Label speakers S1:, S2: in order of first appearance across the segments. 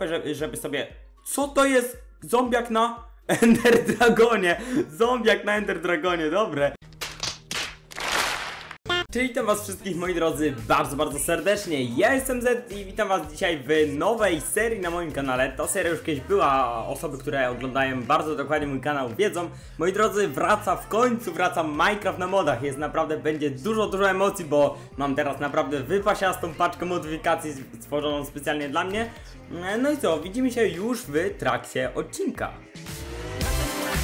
S1: żeby, sobie... Co to jest? Zombiak na Ender Dragonie! Zombiak na Ender Dragonie, dobre. Czyli witam was wszystkich moi drodzy bardzo, bardzo serdecznie. Ja jestem Z i witam was dzisiaj w nowej serii na moim kanale. Ta seria już kiedyś była, osoby, które oglądają bardzo dokładnie mój kanał wiedzą. Moi drodzy, wraca w końcu, wraca Minecraft na modach. Jest naprawdę, będzie dużo, dużo emocji, bo mam teraz naprawdę wypasiastą paczkę modyfikacji stworzoną specjalnie dla mnie. No i co, widzimy się już w trakcie odcinka.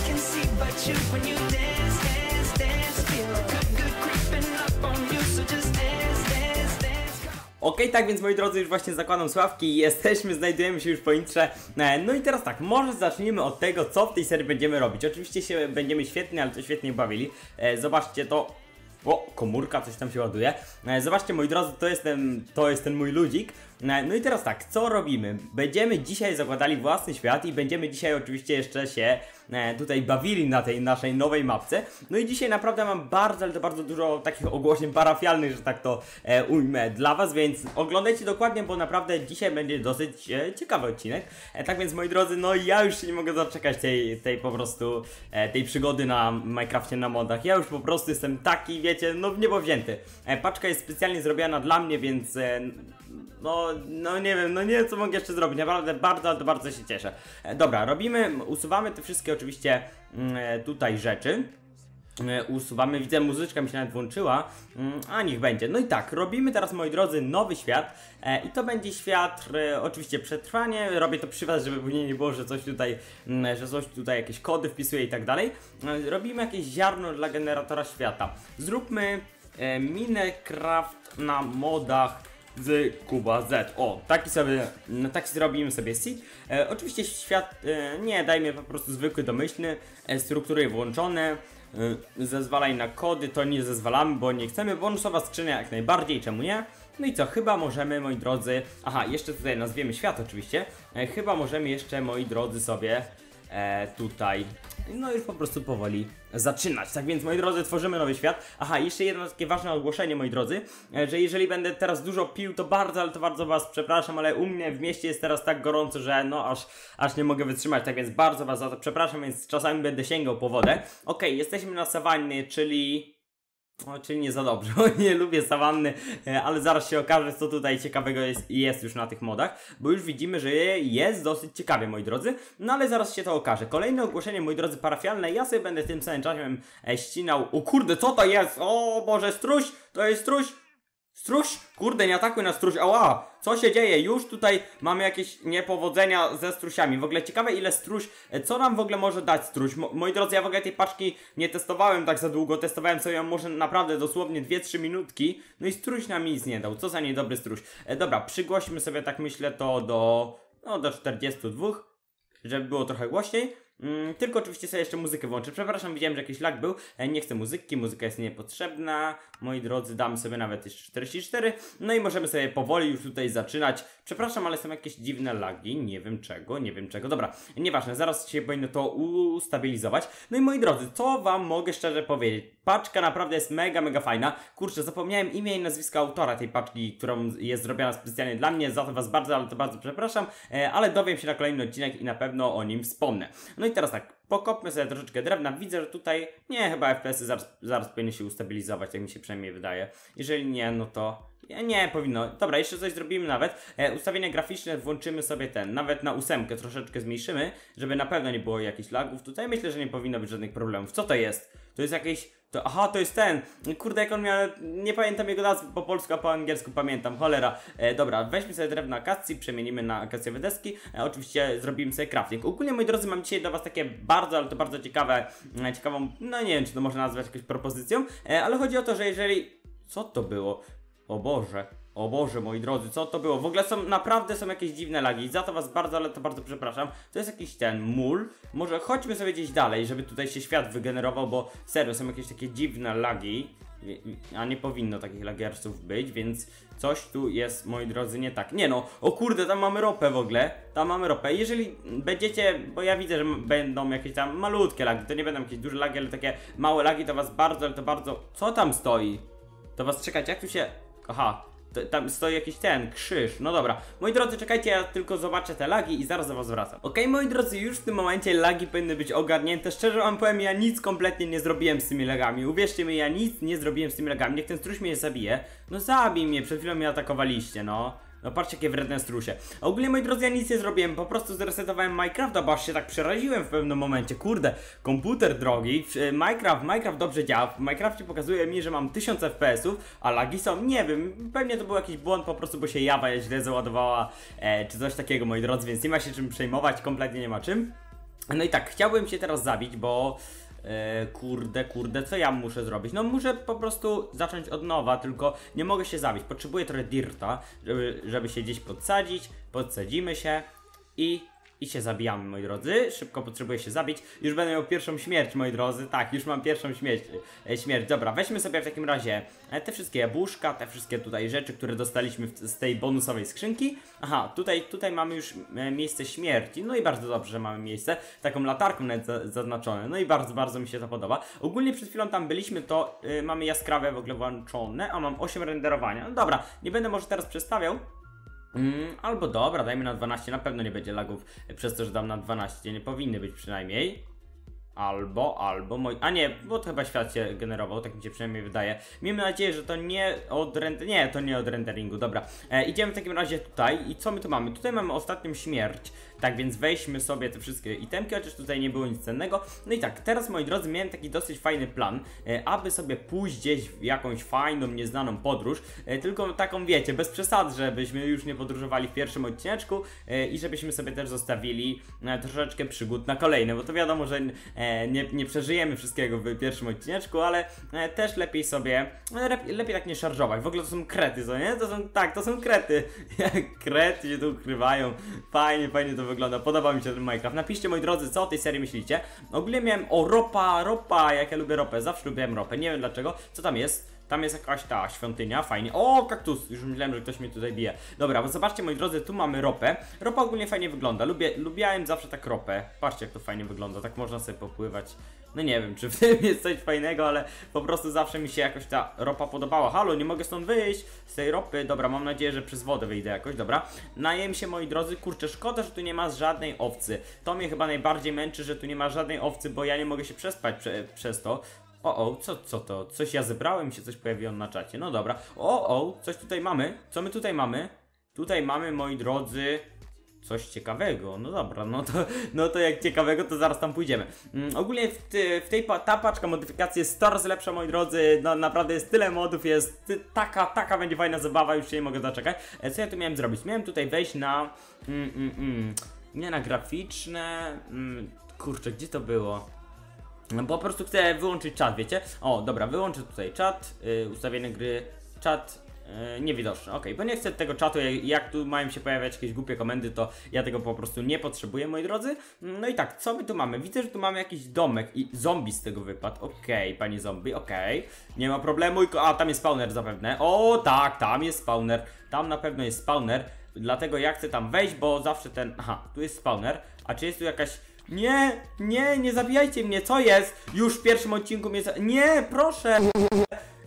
S2: I
S1: Okej, tak więc moi drodzy, już właśnie zakładam sławki i jesteśmy, znajdujemy się już po intrze. E, No i teraz tak, może zacznijmy od tego, co w tej serii będziemy robić. Oczywiście się będziemy świetnie, ale to świetnie bawili. E, Zobaczcie to. O, komórka, coś tam się ładuje. E, Zobaczcie, moi drodzy, to jest ten, to jest ten mój ludzik. No i teraz tak, co robimy? Będziemy dzisiaj zakładali własny świat i będziemy dzisiaj oczywiście jeszcze się tutaj bawili na tej naszej nowej mapce. No i dzisiaj naprawdę mam bardzo, ale to bardzo dużo takich ogłoszeń parafialnych, że tak to e, ujmę dla Was, więc oglądajcie dokładnie, bo naprawdę dzisiaj będzie dosyć e, ciekawy odcinek. E, tak więc moi drodzy, no ja już się nie mogę doczekać tej, tej po prostu, e, tej przygody na Minecrafcie na modach. Ja już po prostu jestem taki, wiecie, no w niebo wzięty. E, paczka jest specjalnie zrobiona dla mnie, więc e, no, no nie wiem, no nie wiem co mogę jeszcze zrobić, naprawdę bardzo, bardzo się cieszę. E, dobra, robimy, usuwamy te wszystkie oczywiście mm, e, tutaj rzeczy. E, Usuwamy, widzę muzyczka mi się nawet włączyła, Mm, a niech będzie. No i tak, robimy teraz moi drodzy nowy świat e, i to będzie świat, e, oczywiście przetrwanie, robię to przy was, żeby później nie było, że coś tutaj, mm, że coś tutaj jakieś kody wpisuję i tak dalej. E, Robimy jakieś ziarno dla generatora świata. Zróbmy Minecraft na modach z Kuba Z. O, taki sobie, no, taki zrobimy sobie seed. E, oczywiście świat, e, nie, dajmy po prostu zwykły domyślny, e, struktury włączone, e, zezwalaj na kody, to nie zezwalamy, bo nie chcemy, bonusowa skrzynia jak najbardziej, czemu nie? No i co, chyba możemy, moi drodzy, aha, jeszcze tutaj nazwiemy świat oczywiście, e, chyba możemy jeszcze, moi drodzy, sobie e, tutaj, no już po prostu powoli zaczynać. Tak więc, moi drodzy, tworzymy nowy świat. Aha, jeszcze jedno takie ważne ogłoszenie, moi drodzy, e, że jeżeli będę teraz dużo pił, to bardzo, ale to bardzo was przepraszam, ale u mnie w mieście jest teraz tak gorąco, że no aż, aż nie mogę wytrzymać, tak więc bardzo was za to przepraszam, więc czasami będę sięgał po wodę. Okej, jesteśmy na sawannie, czyli... O, czyli nie za dobrze, nie lubię sawanny, e, ale zaraz się okaże, co tutaj ciekawego jest, jest już na tych modach, bo już widzimy, że jest dosyć ciekawie, moi drodzy, no ale zaraz się to okaże. Kolejne ogłoszenie, moi drodzy, parafialne, ja sobie będę tym samym czasem e, ścinał, o kurde, co to jest? O Boże, struś, to jest struś, Struś? Kurde, nie atakuj na struś, ała! Co się dzieje? Już tutaj mamy jakieś niepowodzenia ze strusiami. W ogóle ciekawe ile struś, e, co nam w ogóle może dać struś? Mo moi drodzy, ja w ogóle tej paczki nie testowałem tak za długo, testowałem sobie ją może naprawdę dosłownie 2-3 minutki, no i struś nam nic nie dał. Co za niedobry struś. E, dobra, przygłośmy sobie tak myślę to do, no do 42, żeby było trochę głośniej. Mm, tylko oczywiście sobie jeszcze muzykę włączę. Przepraszam, widziałem, że jakiś lag był. E, nie chcę muzyki, muzyka jest niepotrzebna. Moi drodzy, damy sobie nawet jeszcze 44. No i możemy sobie powoli już tutaj zaczynać. Przepraszam, ale są jakieś dziwne lagi. Nie wiem czego, nie wiem czego. Dobra, nieważne, zaraz się powinno to ustabilizować. No i moi drodzy, co wam mogę szczerze powiedzieć? Paczka naprawdę jest mega, mega fajna. Kurczę, zapomniałem imię i nazwisko autora tej paczki, którą jest zrobiona specjalnie dla mnie. Za to was bardzo, ale to bardzo przepraszam. E, ale dowiem się na kolejny odcinek i na pewno o nim wspomnę. No i teraz tak, pokopmy sobie troszeczkę drewna. Widzę, że tutaj nie, chyba FPS-y zaraz, zaraz powinny się ustabilizować, jak mi się przynajmniej wydaje. Jeżeli nie, no to nie, nie powinno. Dobra, jeszcze coś zrobimy nawet. E, ustawienia graficzne włączymy sobie ten, nawet na ósemkę troszeczkę zmniejszymy, żeby na pewno nie było jakichś lagów. Tutaj myślę, że nie powinno być żadnych problemów. Co to jest? To jest jakieś... To, aha, to jest ten. Kurde, jak on miał. Nie pamiętam jego nazwy po polsku, a po angielsku pamiętam. Cholera. E, dobra, weźmy sobie drewno akacji, przemienimy na akacjowe deski. E, oczywiście zrobimy sobie crafting. Ogólnie, moi drodzy, mam dzisiaj do Was takie bardzo, ale to bardzo ciekawe, e, ciekawą, no nie wiem, czy to można nazwać jakąś propozycją, e, ale chodzi o to, że jeżeli. Co to było? O Boże. O Boże, moi drodzy, co to było? W ogóle są, naprawdę są jakieś dziwne lagi. Za to was bardzo, ale to bardzo przepraszam. To jest jakiś ten mól. Może chodźmy sobie gdzieś dalej, żeby tutaj się świat wygenerował, bo serio, są jakieś takie dziwne lagi. A nie powinno takich lagiersów być, więc coś tu jest, moi drodzy, nie tak. Nie no, o kurde, tam mamy ropę w ogóle. Tam mamy ropę. Jeżeli będziecie, bo ja widzę, że będą jakieś tam malutkie lagi, to nie będą jakieś duże lagi, ale takie małe lagi, to was bardzo, ale to bardzo... Co tam stoi? To was czekać, jak tu się... Aha, Tam stoi jakiś ten, krzyż. No dobra. Moi drodzy, czekajcie, ja tylko zobaczę te lagi i zaraz do was wracam. Okej, moi drodzy, już w tym momencie lagi powinny być ogarnięte. Szczerze wam powiem, ja nic kompletnie nie zrobiłem z tymi lagami. Uwierzcie mi, ja nic nie zrobiłem z tymi lagami. Niech ten struś mnie zabije. No zabij mnie, przed chwilą mnie atakowaliście, no. No patrzcie jakie wredne strusie. A ogólnie moi drodzy, ja nic nie zrobiłem, po prostu zresetowałem Minecrafta, bo aż się tak przeraziłem w pewnym momencie. Kurde, komputer drogi, w- Minecraft, Minecraft dobrze działa. W Minecrafcie pokazuje mi, że mam 1000 FPS-ów, a lagi są, nie wiem, pewnie to był jakiś błąd po prostu, bo się Java źle załadowała, e, czy coś takiego moi drodzy, więc nie ma się czym przejmować, kompletnie nie ma czym. No i tak, chciałbym się teraz zabić, bo e, kurde, kurde, co ja muszę zrobić? No muszę po prostu zacząć od nowa, tylko nie mogę się zabić. Potrzebuję trochę dirta, żeby, żeby się gdzieś podsadzić, podsadzimy się i i się zabijamy, moi drodzy. Szybko potrzebuję się zabić. Już będę miał pierwszą śmierć, moi drodzy. Tak, już mam pierwszą śmierć. E, śmierć. Dobra, weźmy sobie w takim razie e, te wszystkie jabłuszka, te wszystkie tutaj rzeczy, które dostaliśmy z tej bonusowej skrzynki. Aha, tutaj, tutaj mamy już e, miejsce śmierci. No i bardzo dobrze, że mamy miejsce. Taką latarką nawet za, zaznaczone. No i bardzo, bardzo mi się to podoba. Ogólnie przed chwilą tam byliśmy, to mamy jaskrawe w ogóle włączone, a mam 8 renderowania. No dobra, nie będę może teraz przestawiał. Mm, albo dobra, dajmy na 12, na pewno nie będzie lagów przez to, że dam na 12, nie powinny być przynajmniej. Albo, albo moi... A nie, bo to chyba świat się generował, tak mi się przynajmniej wydaje. Miejmy nadzieję, że to nie od render... Nie, to nie od renderingu, dobra. E, idziemy w takim razie tutaj i co my tu mamy? Tutaj mamy ostatnią śmierć, tak więc weźmy sobie te wszystkie itemki, chociaż tutaj nie było nic cennego. No i tak, teraz moi drodzy, miałem taki dosyć fajny plan, e, aby sobie pójść gdzieś w jakąś fajną, nieznaną podróż, e, tylko taką wiecie, bez przesad, żebyśmy już nie podróżowali w pierwszym odcineczku e, i żebyśmy sobie też zostawili e, troszeczkę przygód na kolejne, bo to wiadomo, że e, nie, nie przeżyjemy wszystkiego w pierwszym odcineczku, ale e, też lepiej sobie, lepiej, lepiej tak nie szarżować. W ogóle to są krety, co nie? To są, tak, to są krety. Krety się tu ukrywają. Fajnie, fajnie to wygląda. Podoba mi się ten Minecraft. Napiszcie, moi drodzy, co o tej serii myślicie. Ogólnie miałem o ropa, ropa, jak ja lubię ropę. Zawsze lubiłem ropę, nie wiem dlaczego. Co tam jest? Tam jest jakaś ta świątynia, fajnie. O, kaktus! Już myślałem, że ktoś mnie tutaj bije. Dobra, bo zobaczcie, moi drodzy, tu mamy ropę. Ropa ogólnie fajnie wygląda. Lubię, lubiałem zawsze tak ropę. Patrzcie, jak to fajnie wygląda. Tak można sobie popływać. No nie wiem, czy w tym jest coś fajnego, ale po prostu zawsze mi się jakoś ta ropa podobała. Halo, nie mogę stąd wyjść z tej ropy. Dobra, mam nadzieję, że przez wodę wyjdę jakoś. Dobra. Najem się, moi drodzy. Kurczę, szkoda, że tu nie ma żadnej owcy. To mnie chyba najbardziej męczy, że tu nie ma żadnej owcy, bo ja nie mogę się przespać prze, przez to. O, o, co, co to? Coś ja zebrałem się coś pojawiło na czacie. No dobra. O, o, coś tutaj mamy. Co my tutaj mamy? Tutaj mamy, moi drodzy, coś ciekawego. No dobra, no to, no to jak ciekawego, to zaraz tam pójdziemy. Mm, ogólnie w, ty, w tej pa, ta paczka modyfikacji jest 100 razy lepsza, moi drodzy. No naprawdę jest tyle modów, jest ty, taka, taka będzie fajna zabawa, już się nie mogę doczekać. E, co ja tu miałem zrobić? Miałem tutaj wejść na... Mm, mm, mm, nie na graficzne... Mm, kurczę, gdzie to było? No po prostu chcę wyłączyć czat, wiecie? O, dobra, wyłączę tutaj czat, yy, ustawienie gry, czat yy, niewidoczny, okej, bo nie chcę tego czatu, jak, jak tu mają się pojawiać jakieś głupie komendy, to ja tego po prostu nie potrzebuję, moi drodzy. No i tak, co my tu mamy? Widzę, że tu mamy jakiś domek i zombie z tego wypadł, okej, panie zombie, okej, nie ma problemu, a tam jest spawner zapewne, o tak, tam jest spawner, tam na pewno jest spawner, dlatego ja chcę tam wejść, bo zawsze ten, aha, tu jest spawner, a czy jest tu jakaś nie, nie, nie zabijajcie mnie, co jest? Już w pierwszym odcinku mnie za... Nie, proszę!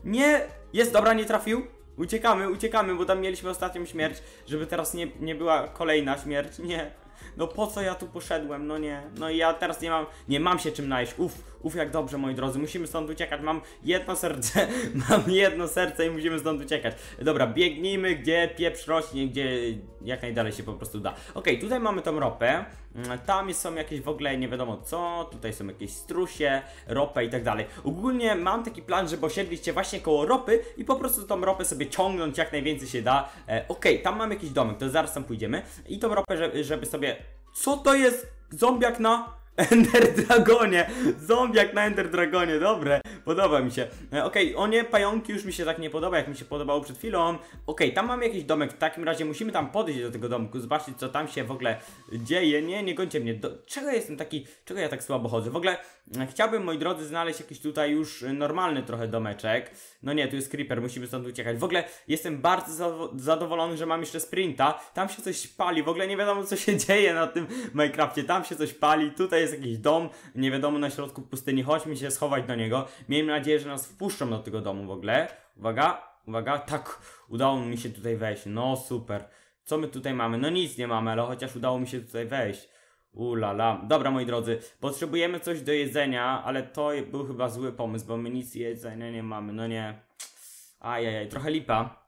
S1: Nie! Jest, dobra, nie trafił. Uciekamy, uciekamy, bo tam mieliśmy ostatnią śmierć, żeby teraz nie, nie była kolejna śmierć. Nie. No po co ja tu poszedłem? No nie. No i ja teraz nie mam, nie mam się czym najść. Uf, uf jak dobrze moi drodzy. Musimy stąd uciekać. Mam jedno serce. mam jedno serce i musimy stąd uciekać. Dobra, biegnijmy gdzie pieprz rośnie, gdzie jak najdalej się po prostu da. Okej, tutaj mamy tą ropę. Mm, Tam są jakieś w ogóle nie wiadomo co, tutaj są jakieś strusie, ropę i tak dalej. Ogólnie mam taki plan, żeby osiedlić się właśnie koło ropy i po prostu tą ropę sobie ciągnąć jak najwięcej się da. E, Okej, tam mam jakiś domek, to zaraz tam pójdziemy. I tą ropę, żeby sobie... Co to jest? Zombiak na... Ender Dragonie! Zombiak na Ender Dragonie, dobre, podoba mi się. E, Okej, o nie, pająki już mi się tak nie podoba, jak mi się podobało przed chwilą. Okej, tam mamy jakiś domek, w takim razie musimy tam podejść do tego domku, zobaczyć co tam się w ogóle dzieje. Nie, nie gońcie mnie. Do... Czego jestem taki, czego ja tak słabo chodzę? W ogóle chciałbym, moi drodzy, znaleźć jakiś tutaj już normalny trochę domeczek. No nie, tu jest creeper, musimy stąd uciekać. W ogóle jestem bardzo zadowolony, że mam jeszcze sprinta. Tam się coś pali, w ogóle nie wiadomo co się dzieje na tym Minecrafcie. Tam się coś pali, tutaj jest jakiś dom, nie wiadomo na środku pustyni. Chodźmy się schować do niego. Miejmy nadzieję, że nas wpuszczą do tego domu w ogóle. Uwaga. uwaga, tak, udało mi się tutaj wejść, no super. Co my tutaj mamy? No nic nie mamy, ale chociaż udało mi się tutaj wejść. Ulala. Dobra, moi drodzy, potrzebujemy coś do jedzenia, ale to był chyba zły pomysł, bo my nic jedzenia nie mamy, no nie. Ajajaj, trochę lipa.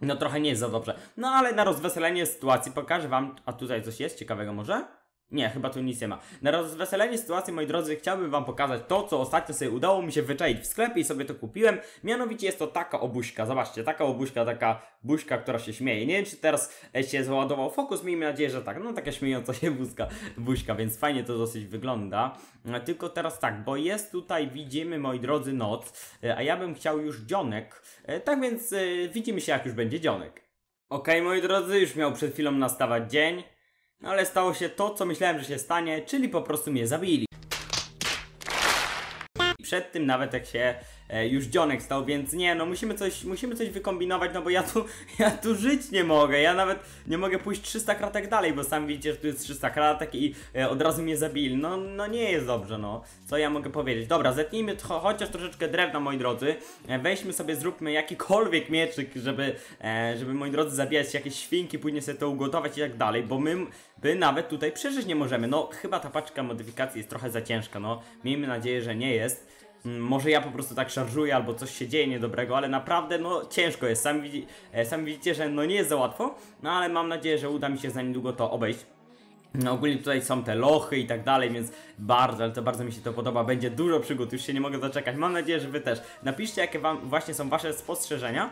S1: No trochę nie jest za dobrze. No ale na rozweselenie sytuacji pokażę wam, a tutaj coś jest ciekawego może? Nie, chyba tu nic nie ma. Na rozweselenie sytuacji, moi drodzy, chciałbym wam pokazać to, co ostatnio sobie udało mi się wyczaić w sklepie i sobie to kupiłem. Mianowicie jest to taka obuźka. Zobaczcie, taka obuźka, taka buźka, która się śmieje. Nie wiem, czy teraz e, się załadował fokus, miejmy nadzieję, że tak. No taka śmiejąca się buźka, buźka, więc fajnie to dosyć wygląda. E, Tylko teraz tak, bo jest tutaj, widzimy, moi drodzy, noc, e, a ja bym chciał już dzionek. Tak więc widzimy się, jak już będzie dzionek. Okej, moi drodzy, już miał przed chwilą nastawać dzień. No ale stało się to, co myślałem, że się stanie, czyli po prostu mnie zabili. Przed tym nawet jak się e, już dzionek stał, więc nie, no musimy coś, musimy coś wykombinować, no bo ja tu, ja tu żyć nie mogę, ja nawet nie mogę pójść 300 kratek dalej, bo sam widzicie, że tu jest 300 kratek i e, od razu mnie zabili, no, no nie jest dobrze, no, co ja mogę powiedzieć. Dobra, zetnijmy cho chociaż troszeczkę drewna, moi drodzy, e, weźmy sobie, zróbmy jakikolwiek mieczyk, żeby, e, żeby, moi drodzy, zabijać jakieś świnki, później sobie to ugotować i tak dalej, bo my, my nawet tutaj przeżyć nie możemy, no, chyba ta paczka modyfikacji jest trochę za ciężka, no, miejmy nadzieję, że nie jest. Mm, Może ja po prostu tak szarżuję albo coś się dzieje niedobrego, ale naprawdę no ciężko jest. Sami, e, sami widzicie, że no nie jest za łatwo, no ale mam nadzieję, że uda mi się za niedługo to obejść. No ogólnie tutaj są te lochy i tak dalej, więc bardzo, ale to bardzo mi się to podoba. Będzie dużo przygód, już się nie mogę doczekać. Mam nadzieję, że wy też. Napiszcie, jakie wam właśnie są wasze spostrzeżenia.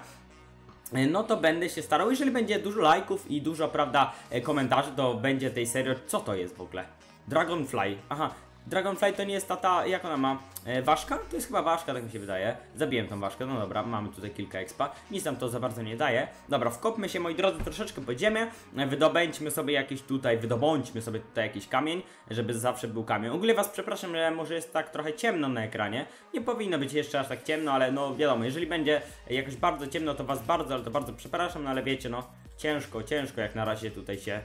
S1: E, No to będę się starał, jeżeli będzie dużo lajków i dużo, prawda, e, komentarzy, to będzie tej serii. Co to jest w ogóle? Dragonfly. Aha, Dragonfly to nie jest ta, ta jak ona ma? E, ważka? To jest chyba ważka, tak mi się wydaje. Zabiłem tą ważkę, no dobra, mamy tutaj kilka expa. Nic nam to za bardzo nie daje. Dobra, wkopmy się, moi drodzy, troszeczkę po ziemię. E, Wydobędźmy sobie jakiś tutaj, wydobądźmy sobie tutaj jakiś kamień, żeby zawsze był kamień. Ogólnie was przepraszam, że może jest tak trochę ciemno na ekranie. Nie powinno być jeszcze aż tak ciemno, ale no wiadomo, jeżeli będzie jakoś bardzo ciemno, to was bardzo, ale to bardzo przepraszam, no ale wiecie, no ciężko, ciężko jak na razie tutaj się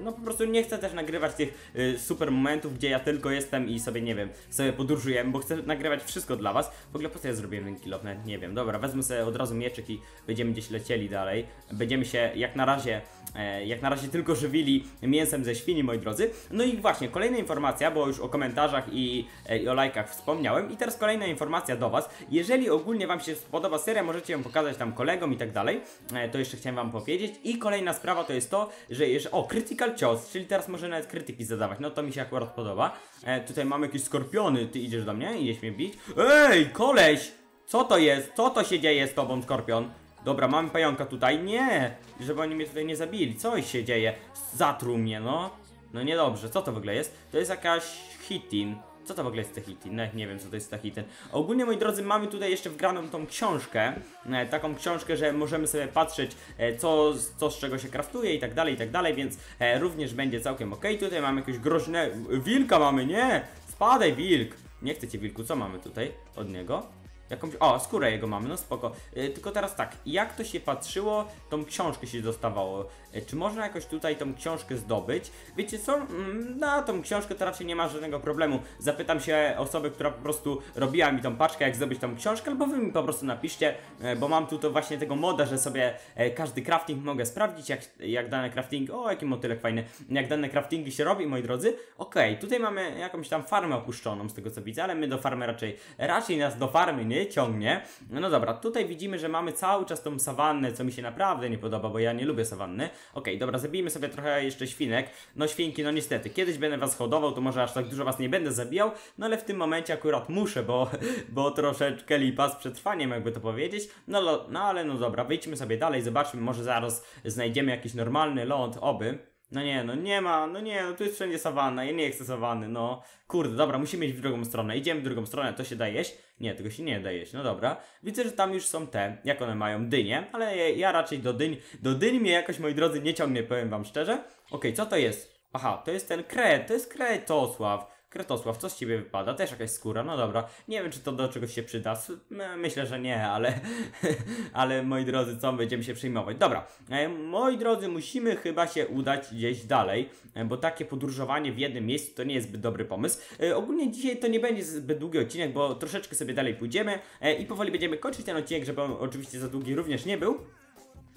S1: No po prostu nie chcę też nagrywać tych e, super momentów, gdzie ja tylko jestem i sobie, nie wiem, sobie podróżuję, bo chcę nagrywać wszystko dla was. W ogóle po co ja zrobiłem ten kill nie wiem. Dobra, wezmę sobie od razu mieczyk i będziemy gdzieś lecieli dalej. Będziemy się jak na razie, e, jak na razie tylko żywili mięsem ze świni, moi drodzy. No i właśnie, kolejna informacja, bo już o komentarzach i, e, i o lajkach wspomniałem. I teraz kolejna informacja do was. Jeżeli ogólnie wam się spodoba seria, możecie ją pokazać tam kolegom i tak dalej. E, To jeszcze chciałem wam powiedzieć. I kolejna sprawa to jest to, że jeżeli... O, critical cios, czyli teraz może nawet krytyki zadawać. No to mi się akurat podoba. E, tutaj mamy jakieś skorpiony. Ty idziesz do mnie? Idziesz mnie bić? Ej, koleś! Co to jest? Co to się dzieje z tobą, skorpion? Dobra, mamy pająka tutaj. Nie! Żeby oni mnie tutaj nie zabili. Co się dzieje? Zatruł mnie, no. No niedobrze. Co to w ogóle jest? To jest jakaś hitin. Co to w ogóle jest Techitin? Nawet nie wiem, co to jest Techitin. Ogólnie, moi drodzy, mamy tutaj jeszcze wgraną tą książkę. E, taką książkę, że możemy sobie patrzeć, e, co, co z czego się kraftuje i tak dalej, i tak dalej, więc e, również będzie całkiem ok. Tutaj mamy jakiegoś groźne... Wilka mamy, nie! Spadaj, wilk! Nie chcecie wilku, co mamy tutaj od niego? Jakąś, o, skórę jego mamy, no spoko. Tylko teraz tak, jak to się patrzyło, tą książkę się dostawało. E, czy można jakoś tutaj tą książkę zdobyć? Wiecie co? Mm, Na tą książkę to raczej nie ma żadnego problemu. Zapytam się osoby, która po prostu robiła mi tą paczkę, jak zdobyć tą książkę, albo wy mi po prostu napiszcie, e, bo mam tu to właśnie tego moda, że sobie e, każdy crafting mogę sprawdzić, jak, jak dane crafting, o jaki motylek fajny, jak dane craftingi się robi, moi drodzy. Okej, tutaj mamy jakąś tam farmę opuszczoną, z tego co widzę, ale my do farmy raczej, raczej nas do farmy nie ciągnie. No dobra, tutaj widzimy, że mamy cały czas tą sawannę, co mi się naprawdę nie podoba, bo ja nie lubię sawanny. Okej, dobra, zabijmy sobie trochę jeszcze świnek. No świnki, no niestety, kiedyś będę was hodował, to może aż tak dużo was nie będę zabijał, no ale w tym momencie akurat muszę, bo, bo troszeczkę lipa z przetrwaniem, jakby to powiedzieć. No, no ale no dobra, wyjdźmy sobie dalej, zobaczmy, może zaraz znajdziemy jakiś normalny ląd, oby. No nie, no nie ma, no nie, no tu jest wszędzie sawanna, ja nie chcę sawanny, no. Kurde, dobra, musimy iść w drugą stronę, idziemy w drugą stronę, to się da jeść? Nie, tego się nie da jeść, no dobra. Widzę, że tam już są te, jak one mają, dynie, ale ja, ja raczej do dyń, do dyń mnie jakoś, moi drodzy, nie ciągnie, powiem wam szczerze. Okej, co to jest? Aha, to jest ten kret, to jest kretosław. Kretosław, co z ciebie wypada? Też jakaś skóra, no dobra. Nie wiem, czy to do czegoś się przyda. M- Myślę, że nie, ale, ale moi drodzy, co będziemy się przejmować? Dobra, e, moi drodzy, musimy chyba się udać gdzieś dalej, e, bo takie podróżowanie w jednym miejscu to nie jest zbyt dobry pomysł. E, ogólnie dzisiaj to nie będzie zbyt długi odcinek, bo troszeczkę sobie dalej pójdziemy i powoli będziemy kończyć ten odcinek, żeby on oczywiście za długi również nie był.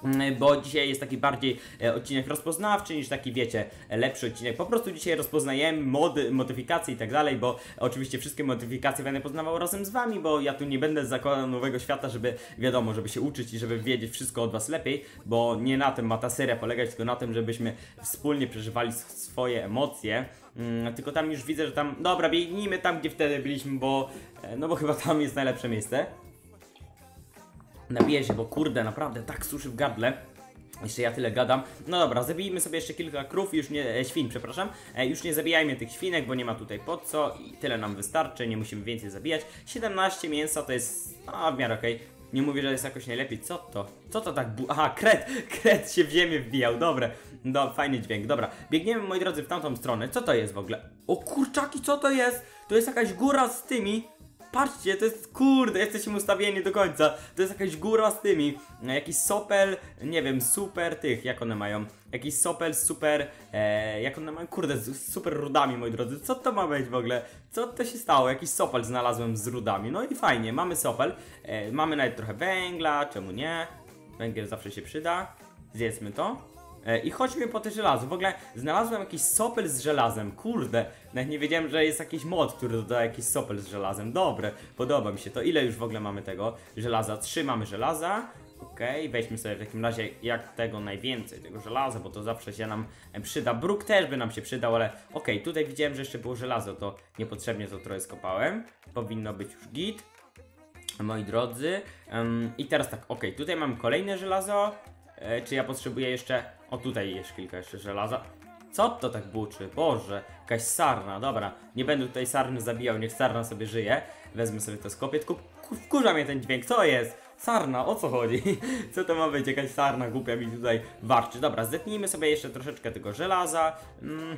S1: Mm, Bo dzisiaj jest taki bardziej e, odcinek rozpoznawczy niż taki, wiecie, lepszy odcinek. Po prostu dzisiaj rozpoznajemy mody, modyfikacje i tak dalej, bo oczywiście wszystkie modyfikacje będę poznawał razem z wami, bo ja tu nie będę zakładał nowego świata, żeby wiadomo, żeby się uczyć i żeby wiedzieć wszystko od was lepiej, bo nie na tym ma ta seria polegać, tylko na tym, żebyśmy wspólnie przeżywali swoje emocje. Mm, tylko tam już widzę, że tam, dobra, biegnijmy tam, gdzie wtedy byliśmy, bo, e, no bo chyba tam jest najlepsze miejsce. Nabiję się, bo kurde, naprawdę tak suszy w gardle. Jeszcze ja tyle gadam. No dobra, zabijmy sobie jeszcze kilka krów, już nie, e, świn, przepraszam. E, już nie zabijajmy tych świnek, bo nie ma tutaj po co i tyle nam wystarczy, nie musimy więcej zabijać. 17 mięsa to jest, a w miarę okej. Nie mówię, że jest jakoś najlepiej. Co to? Co to tak bu... Aha, kret! Kret się w ziemię wbijał, dobre. No, fajny dźwięk, dobra. Biegniemy, moi drodzy, w tamtą stronę. Co to jest w ogóle? O kurczaki, co to jest? To jest jakaś góra z tymi... Patrzcie, to jest kurde, jesteśmy ustawieni do końca. To jest jakaś góra z tymi. e, Jakiś sopel, nie wiem, super tych, jak one mają. Jakiś sopel, super, e, jak one mają, kurde, z super rudami, moi drodzy. Co to ma być w ogóle? Co to się stało? Jakiś sopel znalazłem z rudami. No i fajnie, mamy sopel. E, mamy nawet trochę węgla, czemu nie? Węgiel zawsze się przyda. Zjedzmy to. E, I chodźmy po te żelazo. W ogóle znalazłem jakiś sopel z żelazem. Kurde, nawet nie wiedziałem, że jest jakiś mod, który doda jakiś sopel z żelazem. Dobre, podoba mi się to. Ile już w ogóle mamy tego żelaza? Trzy mamy żelaza. Okej, weźmy sobie w takim razie jak tego najwięcej, tego żelaza, bo to zawsze się nam e, przyda. Bruk też by nam się przydał, ale okej, tutaj widziałem, że jeszcze było żelazo, to niepotrzebnie to trochę skopałem. Powinno być już git moi drodzy. Em, I teraz tak, ok, tutaj mam kolejne żelazo. E, czy ja potrzebuję jeszcze. O, tutaj jest kilka jeszcze żelaza. Co to tak buczy? Boże, jakaś sarna, dobra. Nie będę tutaj sarny zabijał, niech sarna sobie żyje. Wezmę sobie to skopię, tylko ku- wkurza mnie ten dźwięk, co jest? Sarna, o co chodzi? Co to ma być? Jakaś sarna głupia mi tutaj warczy. Dobra, zetnijmy sobie jeszcze troszeczkę tego żelaza. Mm,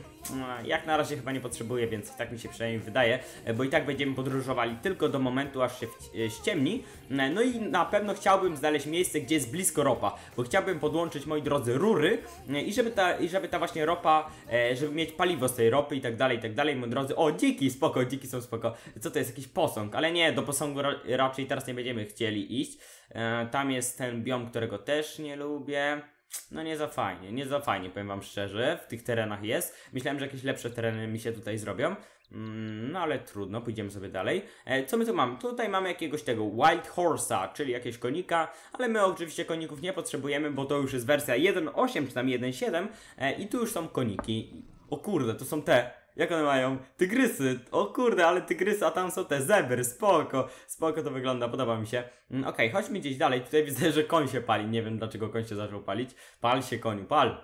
S1: jak na razie chyba nie potrzebuję, więc tak mi się przynajmniej wydaje, bo i tak będziemy podróżowali tylko do momentu, aż się e, ściemni. E, No i na pewno chciałbym znaleźć miejsce, gdzie jest blisko ropa, bo chciałbym podłączyć, moi drodzy, rury e, i żeby ta, i żeby ta właśnie ropa, żeby mieć paliwo z tej ropy i tak dalej, i tak dalej, moi drodzy. O, dziki, spoko, dziki są spoko. Co to jest? Jakiś posąg, ale nie, do posągu ra raczej teraz nie będziemy chcieli iść. E, Tam jest ten biom, którego też nie lubię. No nie za fajnie, nie za fajnie, powiem wam szczerze, w tych terenach jest. Myślałem, że jakieś lepsze tereny mi się tutaj zrobią. Mm, No ale trudno, pójdziemy sobie dalej. E, co my tu mamy? Tutaj mamy jakiegoś tego Wild Horse'a, czyli jakiegoś konika, ale my oczywiście koników nie potrzebujemy, bo to już jest wersja 1.8 czy tam 1.7 e, i tu już są koniki. O kurde, to są te. Jak one mają? Tygrysy! O kurde, ale tygrysy, a tam są te zebry, spoko, spoko to wygląda, podoba mi się. Mm, Okej, chodźmy gdzieś dalej, tutaj widzę, że koń się pali, nie wiem dlaczego koń się zaczął palić. Pal się koniu, pal!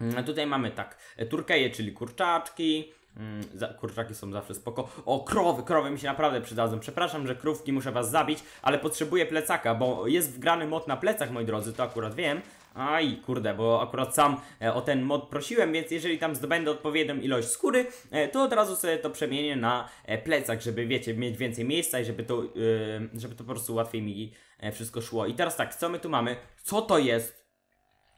S1: Mm, Tutaj mamy tak, e, turkeje, czyli kurczaczki. Mm, za- Kurczaki są zawsze spoko. O, krowy, krowy mi się naprawdę przydadzą. Przepraszam, że krówki muszę was zabić, ale potrzebuję plecaka, bo jest wgrany mod na plecach, moi drodzy, to akurat wiem. Aj, kurde, bo akurat sam e, o ten mod prosiłem, więc jeżeli tam zdobędę odpowiednią ilość skóry, e, to od razu sobie to przemienię na e, plecak, żeby, wiecie, mieć więcej miejsca i żeby to, żeby to po prostu łatwiej mi wszystko szło. I teraz tak, co my tu mamy? Co to jest?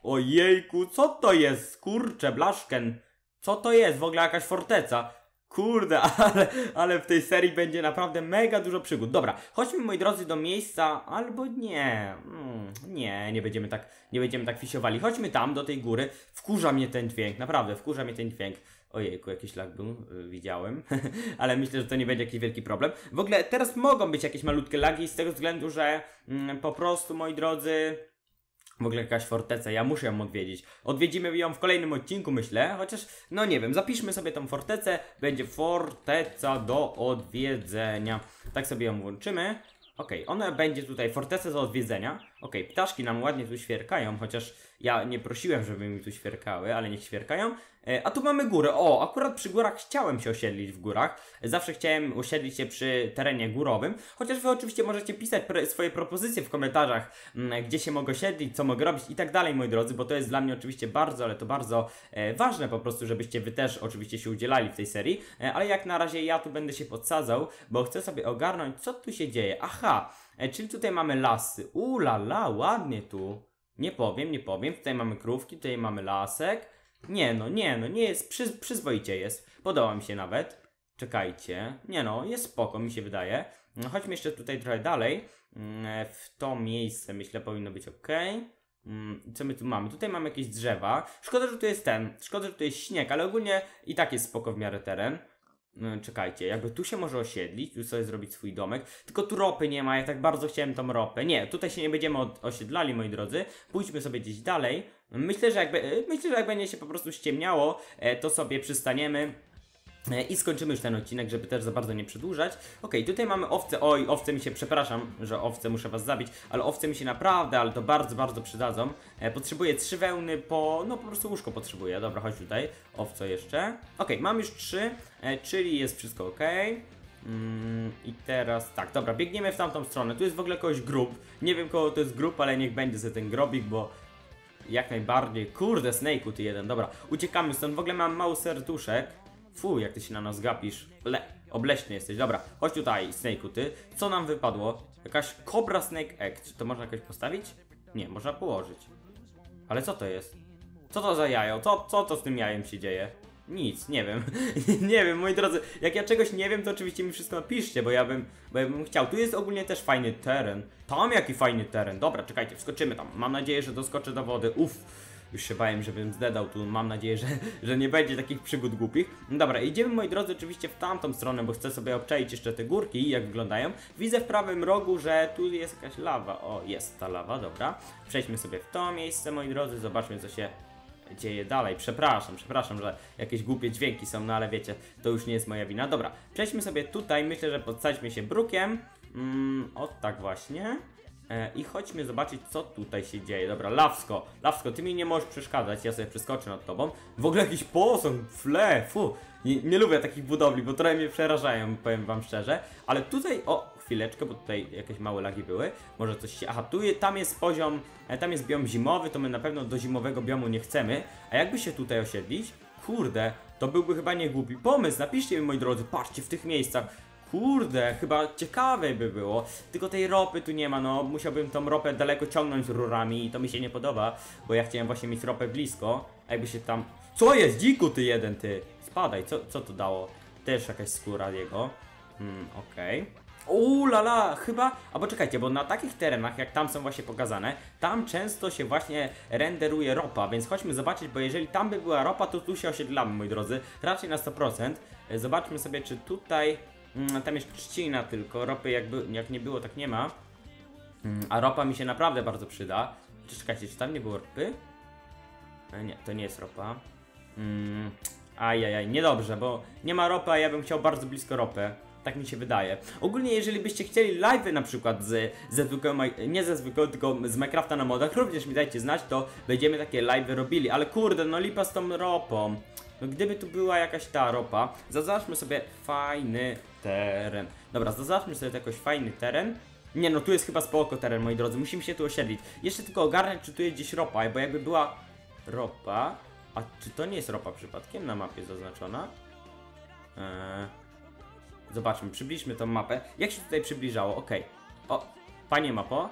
S1: Ojejku, co to jest? Kurczę, blaszken. Co to jest? W ogóle jakaś forteca. Kurde, ale, ale w tej serii będzie naprawdę mega dużo przygód. Dobra, chodźmy moi drodzy do miejsca, albo nie. Mm, nie, nie będziemy tak, nie będziemy tak fisiowali. Chodźmy tam, do tej góry. Wkurza mnie ten dźwięk, naprawdę, wkurza mnie ten dźwięk. Ojejku, jakiś lag był, y, widziałem, ale myślę, że to nie będzie jakiś wielki problem. W ogóle teraz mogą być jakieś malutkie lagi z tego względu, że mm, po prostu, moi drodzy, w ogóle jakaś forteca, ja muszę ją odwiedzić. Odwiedzimy ją w kolejnym odcinku, myślę, chociaż, no nie wiem, zapiszmy sobie tą fortecę. Będzie forteca do odwiedzenia. Tak sobie ją włączymy. Okej, ona będzie tutaj, forteca do odwiedzenia. Okej, ptaszki nam ładnie tu świerkają, chociaż ja nie prosiłem, żeby mi tu świerkały, ale niech świerkają. E, a tu mamy górę. O, akurat przy górach chciałem się osiedlić w górach. Zawsze chciałem osiedlić się przy terenie górowym. Chociaż wy oczywiście możecie pisać swoje propozycje w komentarzach, mm, gdzie się mogę osiedlić, co mogę robić i tak dalej, moi drodzy, bo to jest dla mnie oczywiście bardzo, ale to bardzo e, ważne po prostu, żebyście wy też oczywiście się udzielali w tej serii. E, ale jak na razie ja tu będę się podsadzał, bo chcę sobie ogarnąć, co tu się dzieje. Aha, czyli tutaj mamy lasy. Ulala, ładnie tu. Nie powiem, nie powiem. Tutaj mamy krówki, tutaj mamy lasek. Nie no, nie no, nie jest, przyz, przyzwoicie jest. Podoba mi się nawet. Czekajcie. Nie no, jest spoko, mi się wydaje. No, Chodźmy jeszcze tutaj trochę dalej. Mm, W to miejsce myślę powinno być ok. Co my tu mamy? Tutaj mamy jakieś drzewa. Szkoda, że tu jest ten. Szkoda, że tu jest śnieg, ale ogólnie i tak jest spoko w miarę teren. No, czekajcie, jakby tu się może osiedlić, tu sobie zrobić swój domek. Tylko tu ropy nie ma, ja tak bardzo chciałem tą ropę. Nie, tutaj się nie będziemy osiedlali, moi drodzy. Pójdźmy sobie gdzieś dalej. Myślę, że jakby, e, myślę, że jak będzie się po prostu ściemniało, e, to sobie przystaniemy. E, I skończymy już ten odcinek, żeby też za bardzo nie przedłużać. Okej, tutaj mamy owce. Oj, owce mi się, przepraszam, że owce muszę was zabić, ale owce mi się naprawdę, ale to bardzo, bardzo przydadzą. E, potrzebuję trzy wełny po, no po prostu łóżko potrzebuję. Dobra, chodź tutaj. Owco jeszcze. Okej, mam już trzy, e, czyli jest wszystko ok. Mm, I teraz tak, dobra, biegniemy w tamtą stronę. Tu jest w ogóle kogoś grób. Nie wiem kogo to jest grób, ale niech będzie sobie ten grobik, bo jak najbardziej. Kurde, Snake'u ty jeden. Dobra, uciekamy stąd. W ogóle mam mały serduszek. Fu, jak ty się na nas gapisz. Le, obleśny jesteś. Dobra, chodź tutaj, Snake'u ty. Co nam wypadło? Jakaś Cobra Snake Egg. Czy to można jakoś postawić? Nie, można położyć. Ale co to jest? Co to za jajo? Co, co to z tym jajem się dzieje? Nic, nie wiem. nie wiem, moi drodzy. Jak ja czegoś nie wiem, to oczywiście mi wszystko napiszcie, bo ja bym, bo ja bym chciał. Tu jest ogólnie też fajny teren. Tam jaki fajny teren. Dobra, czekajcie, wskoczymy tam. Mam nadzieję, że doskoczę do wody. Uff. Już się bałem, żebym zdedał tu. Mam nadzieję, że, że nie będzie takich przygód głupich. No dobra, idziemy moi drodzy oczywiście w tamtą stronę, bo chcę sobie obczaić jeszcze te górki, jak wyglądają. Widzę w prawym rogu, że tu jest jakaś lawa. O, jest ta lawa, dobra. Przejdźmy sobie w to miejsce, moi drodzy. Zobaczmy, co się dzieje dalej. Przepraszam, przepraszam, że jakieś głupie dźwięki są, no ale wiecie, to już nie jest moja wina. Dobra, przejdźmy sobie tutaj. Myślę, że podsadźmy się brukiem. Mm, o tak właśnie. E, I chodźmy zobaczyć, co tutaj się dzieje. Dobra, Lawsko, Lawsko, ty mi nie możesz przeszkadzać, ja sobie przeskoczę nad tobą. W ogóle jakiś posąg, fle, fu. Nie, nie lubię takich budowli, bo trochę mnie przerażają, powiem wam szczerze. Ale tutaj, o, chwileczkę, bo tutaj jakieś małe lagi były. Może coś się... Aha, tu je, tam jest poziom, e, tam jest biom zimowy, to my na pewno do zimowego biomu nie chcemy. A jakby się tutaj osiedlić? Kurde, to byłby chyba nie głupi pomysł. Napiszcie mi, moi drodzy, patrzcie w tych miejscach. Kurde, chyba ciekawe by było. Tylko tej ropy tu nie ma, no musiałbym tą ropę daleko ciągnąć rurami i to mi się nie podoba, bo ja chciałem właśnie mieć ropę blisko. A jakby się tam... Co jest? Dziku ty jeden, ty! Spadaj, co, co to dało? Też jakaś skóra jego. Hmm, okej. Uuu, lala, chyba. A poczekajcie, bo na takich terenach, jak tam są właśnie pokazane, tam często się właśnie renderuje ropa, więc chodźmy zobaczyć, bo jeżeli tam by była ropa, to tu się osiedlamy, moi drodzy. Raczej na 100%. E, Zobaczmy sobie, czy tutaj. Mm, tam jest trzcina tylko, ropy jakby, jak nie było, tak nie ma. Mm, A ropa mi się naprawdę bardzo przyda. Czekajcie, czy tam nie było ropy? E, Nie, to nie jest ropa. Mm, ajajaj, niedobrze, bo nie ma ropy, a ja bym chciał bardzo blisko ropę. Tak mi się wydaje. Ogólnie, jeżeli byście chcieli live'y na przykład z, ze zwykłego, nie ze zwykłego, tylko z Minecrafta na modach, również mi dajcie znać, to będziemy takie live'y robili. Ale kurde, no lipa z tą ropą. No gdyby tu była jakaś ta ropa, zaznaczmy sobie fajny teren. Dobra, zaznaczmy sobie jakoś fajny teren. Nie no, tu jest chyba spoko teren, moi drodzy, musimy się tu osiedlić. Jeszcze tylko ogarnąć, czy tu jest gdzieś ropa, bo jakby była ropa... A czy to nie jest ropa przypadkiem na mapie zaznaczona? Eee... Zobaczmy, przybliżmy tą mapę. Jak się tutaj przybliżało? Okej. O, panie mapo.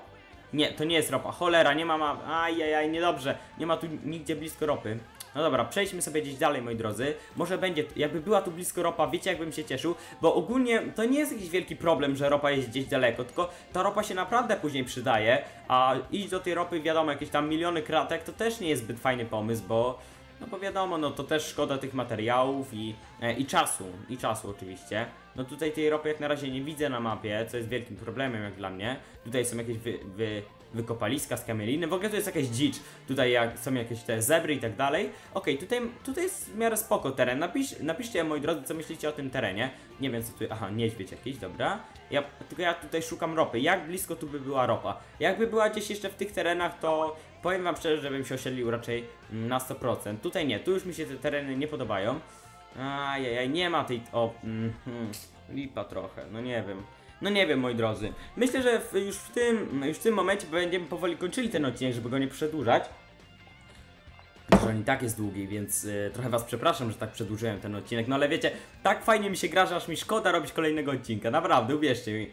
S1: Nie, to nie jest ropa. Cholera, nie ma map. Ajajaj, niedobrze. Nie ma tu nigdzie blisko ropy. No dobra, przejdźmy sobie gdzieś dalej, moi drodzy. Może będzie, jakby była tu blisko ropa, wiecie jakbym się cieszył, bo ogólnie to nie jest jakiś wielki problem, że ropa jest gdzieś daleko, tylko ta ropa się naprawdę później przydaje, a iść do tej ropy, wiadomo, jakieś tam miliony kratek, to też nie jest zbyt fajny pomysł, bo no bo wiadomo, no to też szkoda tych materiałów i, e, i czasu, i czasu oczywiście. No tutaj tej ropy jak na razie nie widzę na mapie, co jest wielkim problemem jak dla mnie. Tutaj są jakieś wy, wy, wykopaliska z kamieliny, w ogóle to jest jakaś dzicz. Tutaj jak, są jakieś te zebry i tak dalej. Okej, tutaj, tutaj jest w miarę spoko teren. Napisz, napiszcie moi drodzy, co myślicie o tym terenie. Nie wiem co tu, aha, niedźwiedź jakiś, dobra. Ja, tylko ja tutaj szukam ropy. Jak blisko tu by była ropa? Jakby była gdzieś jeszcze w tych terenach, to powiem wam szczerze, żebym się osiedlił raczej na 100%. Tutaj nie, tu już mi się te tereny nie podobają. Ajajaj, nie ma tej... O, mm, lipa trochę, no nie wiem. No nie wiem, moi drodzy. Myślę, że w, już, w tym, już w tym momencie będziemy powoli kończyli ten odcinek, żeby go nie przedłużać. Że on i tak jest długi, więc y, trochę was przepraszam, że tak przedłużyłem ten odcinek. No ale wiecie, tak fajnie mi się gra, że aż mi szkoda robić kolejnego odcinka. Naprawdę, uwierzcie mi.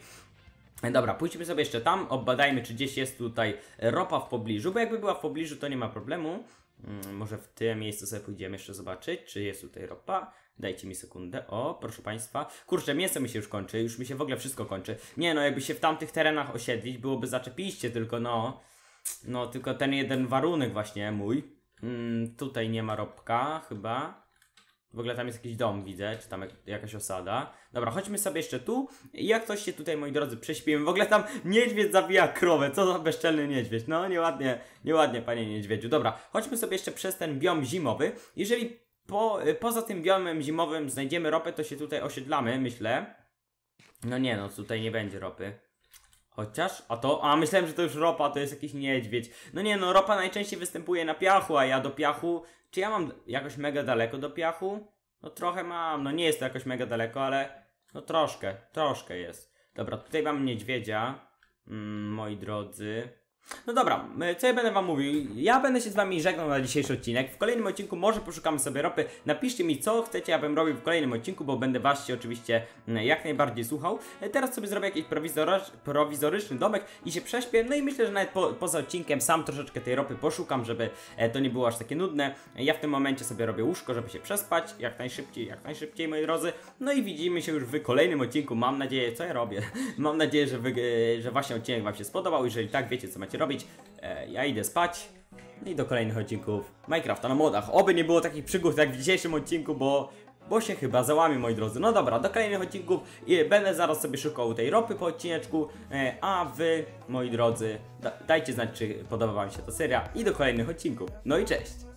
S1: Dobra, pójdźmy sobie jeszcze tam, obadajmy czy gdzieś jest tutaj ropa w pobliżu, bo jakby była w pobliżu to nie ma problemu. Mm, może w tym miejscu sobie pójdziemy jeszcze zobaczyć, czy jest tutaj ropa. Dajcie mi sekundę. O, proszę Państwa. Kurczę, mięso mi się już kończy, już mi się w ogóle wszystko kończy. Nie no, jakby się w tamtych terenach osiedlić, byłoby zaczepiście, tylko no... No, tylko ten jeden warunek właśnie mój. Mm, tutaj nie ma robka, chyba. W ogóle tam jest jakiś dom, widzę, czy tam jak, jakaś osada. Dobra, chodźmy sobie jeszcze tu. Jak coś się tutaj, moi drodzy, prześpimy. W ogóle tam niedźwiedź zabija krowę. Co za bezczelny niedźwiedź. No, nieładnie, nieładnie, panie niedźwiedziu. Dobra, chodźmy sobie jeszcze przez ten biom zimowy. Jeżeli po, y, poza tym biomem zimowym znajdziemy ropę, to się tutaj osiedlamy, myślę. No nie, no tutaj nie będzie ropy. Chociaż, a to, a myślałem, że to już ropa, to jest jakiś niedźwiedź. No nie, no ropa najczęściej występuje na piachu, a ja do piachu, czy ja mam jakoś mega daleko do piachu? No trochę mam, no nie jest to jakoś mega daleko, ale no troszkę, troszkę jest. Dobra, tutaj mam niedźwiedzia, mm, moi drodzy. No dobra, y, co ja będę wam mówił? Ja będę się z wami żegnał na dzisiejszy odcinek. W kolejnym odcinku może poszukamy sobie ropy. Napiszcie mi, co chcecie, abym robił w kolejnym odcinku, bo będę was się oczywiście jak najbardziej słuchał. Y, Teraz sobie zrobię jakiś prowizorycz, prowizoryczny domek i się prześpię. No i myślę, że nawet po, poza odcinkiem sam troszeczkę tej ropy poszukam, żeby e, to nie było aż takie nudne. Ja w tym momencie sobie robię łóżko, żeby się przespać jak najszybciej, jak najszybciej, moi drodzy. No i widzimy się już w kolejnym odcinku. Mam nadzieję, co ja robię? Mam nadzieję, że, wy, e, że właśnie odcinek wam się spodobał. Jeżeli tak, wiecie, co macie robić. E, ja idę spać. No i do kolejnych odcinków Minecrafta na modach. Oby nie było takich przygód jak w dzisiejszym odcinku, bo bo się chyba załamie, moi drodzy. No dobra, do kolejnych odcinków i będę zaraz sobie szukał tej ropy po odcineczku, e, a wy, moi drodzy, da, dajcie znać, czy podoba wam się ta seria i do kolejnych odcinków. No i cześć!